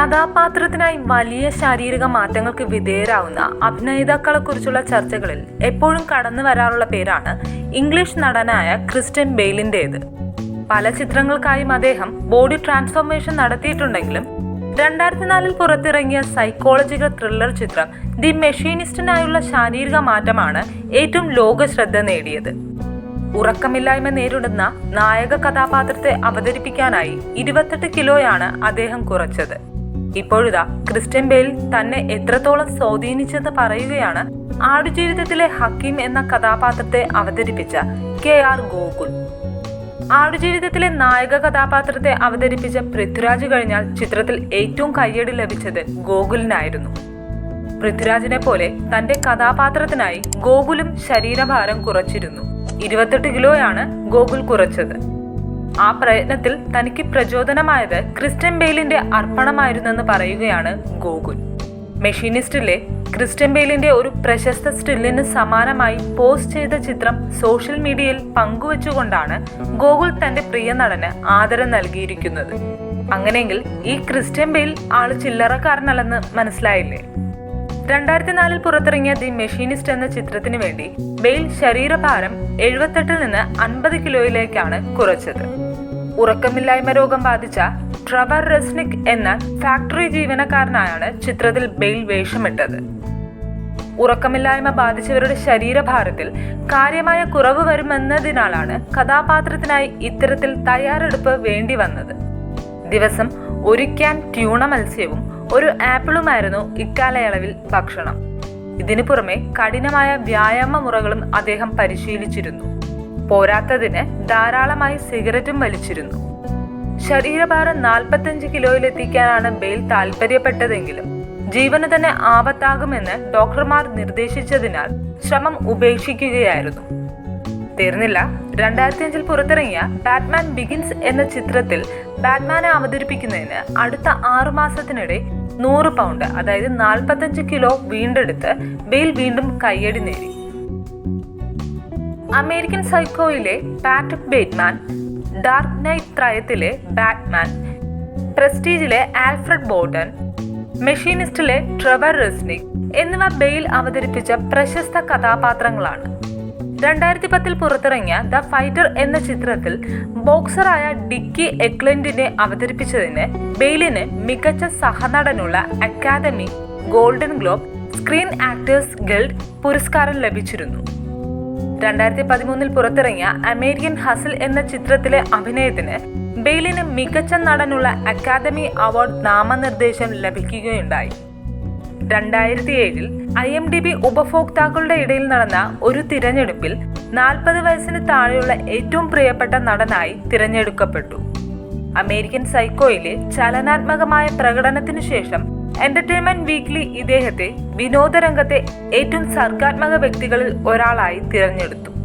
കഥാപാത്രത്തിനായി വലിയ ശാരീരിക മാറ്റങ്ങൾക്ക് വിധേയരാകുന്ന അഭിനേതാക്കളെക്കുറിച്ചുള്ള ചർച്ചകളിൽ എപ്പോഴും കടന്നു വരാറുള്ള പേരാണ് ഇംഗ്ലീഷ് നടനായ ക്രിസ്റ്റ്യൻ ബെയിലിന്റേത് പല ചിത്രങ്ങൾക്കായും അദ്ദേഹം ബോഡി ട്രാൻസ്ഫോർമേഷൻ നടത്തിയിട്ടുണ്ടെങ്കിലും രണ്ടായിരത്തി നാലിൽ പുറത്തിറങ്ങിയ സൈക്കോളജിക്കൽ ത്രില്ലർ ചിത്രം ദി മെഷീനിസ്റ്റിനായുള്ള ശാരീരിക മാറ്റമാണ് ഏറ്റവും ലോക ശ്രദ്ധ നേടിയത്. ഉറക്കമില്ലായ്മ നേരിടുന്ന നായക കഥാപാത്രത്തെ അവതരിപ്പിക്കാനായി ഇരുപത്തെട്ട് കിലോയാണ് അദ്ദേഹം കുറച്ചത്. ഇപ്പോഴിതാ ക്രിസ്റ്റ്യൻ ബെയിൽ തന്നെ എത്രത്തോളം സ്വാധീനിച്ചെന്ന് പറയുകയാണ് ആടുജീവിതത്തിലെ ഹക്കീം എന്ന കഥാപാത്രത്തെ അവതരിപ്പിച്ച കെ ആർ ഗോകുൽ. ആടുജീവിതത്തിലെ നായക കഥാപാത്രത്തെ അവതരിപ്പിച്ച പൃഥ്വിരാജ് കഴിഞ്ഞാൽ ചിത്രത്തിൽ ഏറ്റവും കയ്യടി ലഭിച്ചത് ഗോകുലിനായിരുന്നു. പൃഥ്വിരാജിനെ പോലെ തന്റെ കഥാപാത്രത്തിനായി ഗോകുലും ശരീരഭാരം കുറച്ചിരുന്നു. ഇരുപത്തെട്ട് കിലോയാണ് ഗോകുൽ കുറച്ചത്. ആ പ്രയത്നത്തിൽ തനിക്ക് പ്രചോദനമായത് ക്രിസ്റ്റ്യൻ ബെയിലിന്റെ അർപ്പണമായിരുന്നെന്ന് പറയുകയാണ് ഗോകുൽ. മെഷീനിസ്റ്റിലെ ക്രിസ്റ്റ്യൻ ബെയിലിന്റെ ഒരു പ്രശസ്ത സ്റ്റില്ലിന് സമാനമായി പോസ്റ്റ് ചെയ്ത ചിത്രം സോഷ്യൽ മീഡിയയിൽ പങ്കുവച്ചുകൊണ്ടാണ് ഗോകുൽ തന്റെ പ്രിയ നടന് ആദരം നൽകിയിരിക്കുന്നത്. അങ്ങനെയെങ്കിൽ ഈ ക്രിസ്റ്റ്യൻ ബെയിൽ ആൾ ചില്ലറക്കാരനല്ലെന്ന് മനസ്സിലായില്ലേ? രണ്ടായിരത്തി നാലിൽ പുറത്തിറങ്ങിയ ദി മെഷീനിസ്റ്റ് എന്ന ചിത്രത്തിന് വേണ്ടി ബെയിൽ ശരീരഭാരം എഴുപത്തെട്ടിൽ നിന്ന് അൻപത് കിലോയിലേക്കാണ് കുറച്ചത്. ഉറക്കമില്ലായ്മ രോഗം ബാധിച്ച ട്രവർ റെസ്നിക് എന്ന ഫാക്ടറി ജീവനക്കാരനായാണ് ചിത്രത്തിൽ ബെയിൽ വേഷമിട്ടത്. ഉറക്കമില്ലായ്മ ബാധിച്ചവരുടെ ശരീരഭാരത്തിൽ കാര്യമായ കുറവ് വരുമെന്നതിനാലാണ് കഥാപാത്രത്തിനായി ഇത്തരത്തിൽ തയ്യാറെടുപ്പ് വേണ്ടി വന്നത്. ദിവസം ഒരു ക്യാൻ ട്യൂണ മത്സ്യവും ഒരു ആപ്പിളുമായിരുന്നു ഇക്കാലയളവിൽ ഭക്ഷണം. ഇതിനു പുറമെ കഠിനമായ വ്യായാമ മുറകളും അദ്ദേഹം പരിശീലിച്ചിരുന്നു. പോരാത്തതിന് ധാരാളമായി സിഗരറ്റും വലിച്ചിരുന്നു. ശരീരഭാരം നാൽപ്പത്തഞ്ച് കിലോയിലെത്തിക്കാനാണ് ബെയിൽ താല്പര്യപ്പെട്ടതെങ്കിലും ജീവന് തന്നെ ആപത്താകുമെന്ന് ഡോക്ടർമാർ നിർദ്ദേശിച്ചതിനാൽ ശ്രമം ഉപേക്ഷിക്കുകയായിരുന്നു. തീർന്നില്ല. രണ്ടായിരത്തി അഞ്ചിൽ പുറത്തിറങ്ങിയ ബാറ്റ്മാൻ ബിഗിൻസ് എന്ന ചിത്രത്തിൽ ബാറ്റ്മാനെ അവതരിപ്പിക്കുന്നതിന് അടുത്ത ആറു മാസത്തിനിടെ നൂറ് പൗണ്ട് അതായത് നാൽപ്പത്തഞ്ച് കിലോ വീണ്ടെടുത്ത് ബെയിൽ വീണ്ടും കയ്യടി നേടി. അമേരിക്കൻ സൈക്കോയിലെ പാട്രിക് ബേറ്റ്മാൻ ഡാർക്ക് നൈറ്റ് ത്രയത്തിലെ ബാറ്റ്മാൻ പ്രസ്റ്റീജിലെ ആൽഫ്രഡ് ബോർഡൻ മെഷീനിസ്റ്റിലെ ട്രെവർ റെസ്നിക് എന്നിവ ബെയിൽ അവതരിപ്പിച്ച പ്രശസ്ത കഥാപാത്രങ്ങളാണ്. രണ്ടായിരത്തി പത്തിൽ പുറത്തിറങ്ങിയ ദ ഫൈറ്റർ എന്ന ചിത്രത്തിൽ ബോക്സറായ ഡിക്കി എക്ലൻഡിനെ അവതരിപ്പിച്ചതിന് ബെയിലിന് മികച്ച സഹനടനുള്ള Academy Golden Globe Screen Actors Guild പുരസ്കാരം ലഭിച്ചിരുന്നു. രണ്ടായിരത്തി പതിമൂന്നിൽ പുറത്തിറങ്ങിയ അമേരിക്കൻ ഹസിൽ എന്ന ചിത്രത്തിലെ അഭിനയത്തിന് ബെയിലിന് മികച്ച നടനുള്ള അക്കാദമി അവാർഡ് നാമനിർദ്ദേശം ലഭിക്കുകയുണ്ടായി. രണ്ടായിരത്തി ഏഴിൽ ഐ എം ഡി ബി ഉപഭോക്താക്കളുടെ ഇടയിൽ നടന്ന ഒരു തിരഞ്ഞെടുപ്പിൽ നാൽപ്പത് വയസ്സിന് താഴെയുള്ള ഏറ്റവും പ്രിയപ്പെട്ട നടനായി തിരഞ്ഞെടുക്കപ്പെട്ടു. അമേരിക്കൻ സൈക്കോയിലെ ചലനാത്മകമായ പ്രകടനത്തിനു ശേഷം എന്റർടൈൻമെന്റ് വീക്ക്ലി ഇദ്ദേഹത്തെ വിനോദരംഗത്തെ ഏറ്റവും സർഗാത്മക വ്യക്തികളിൽ ഒരാളായി തിരഞ്ഞെടുത്തു.